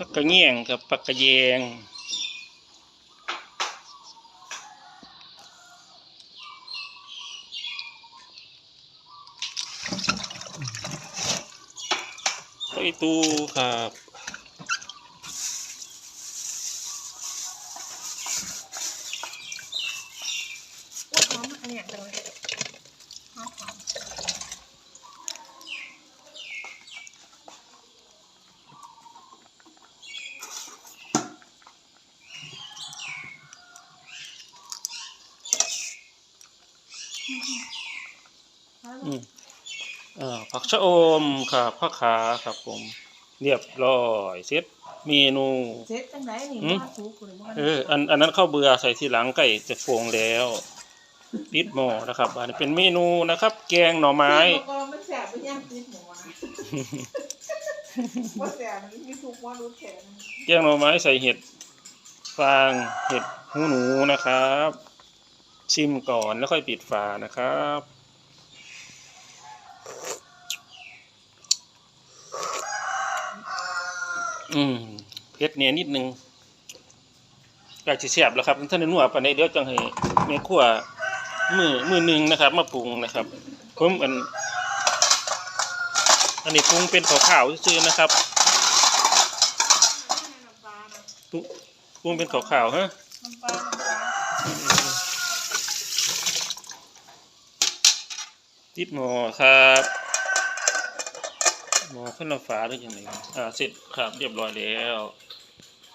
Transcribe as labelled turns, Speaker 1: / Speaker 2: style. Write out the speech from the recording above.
Speaker 1: ผักกระเงี่ยงกับผักกระแยงไอตูครับ
Speaker 2: หอมอันเนี้ยจังเลยหอมหอมอืม
Speaker 1: อืมเอ่อ ผักชะอมครับผักขาครับผม เรียบร้อยเสร็จเมนู
Speaker 2: เซ็ตจังไดนี่
Speaker 1: อืม
Speaker 2: ว่าถูกหรือว่า
Speaker 1: เอออันอันนั้นข้าวเบื่อใส่ทีหลังไก่จะฟงแล้วปิดหม้อนะครับอันนี้เป็นเมนูนะครับ แกงหน่อไม้
Speaker 2: ที่บอกว่ามันแสบไปย่างติดหมูนะว่าแสบมันมีทุกว่ารู้แขน
Speaker 1: แกงหน่อไม้ใส่เห็ดฟางเห็ดหูหนูนะครับ ชิมก่อนแล้วค่อยปิดฝานะครับ อืมเผ็ดเนี่ยนิดนึงอยากจะเสียบแล้วครับท่านนัวปานใดเดี๋ยวจังให้แม่ครัวมือมือหนึ่งนะครับ มาปรุงนะครับผมอัน อันนี้ปรุงเป็นขาวๆซื่อๆนะครับพุงปรุงเป็นขาวๆฮะ
Speaker 2: น้ำปลาน้ำปลา
Speaker 1: ติดหมอครับหมอขึ้นเราฟ้าได้ยังไงอ่าเสร็จครับเรียบร้อยแล้ว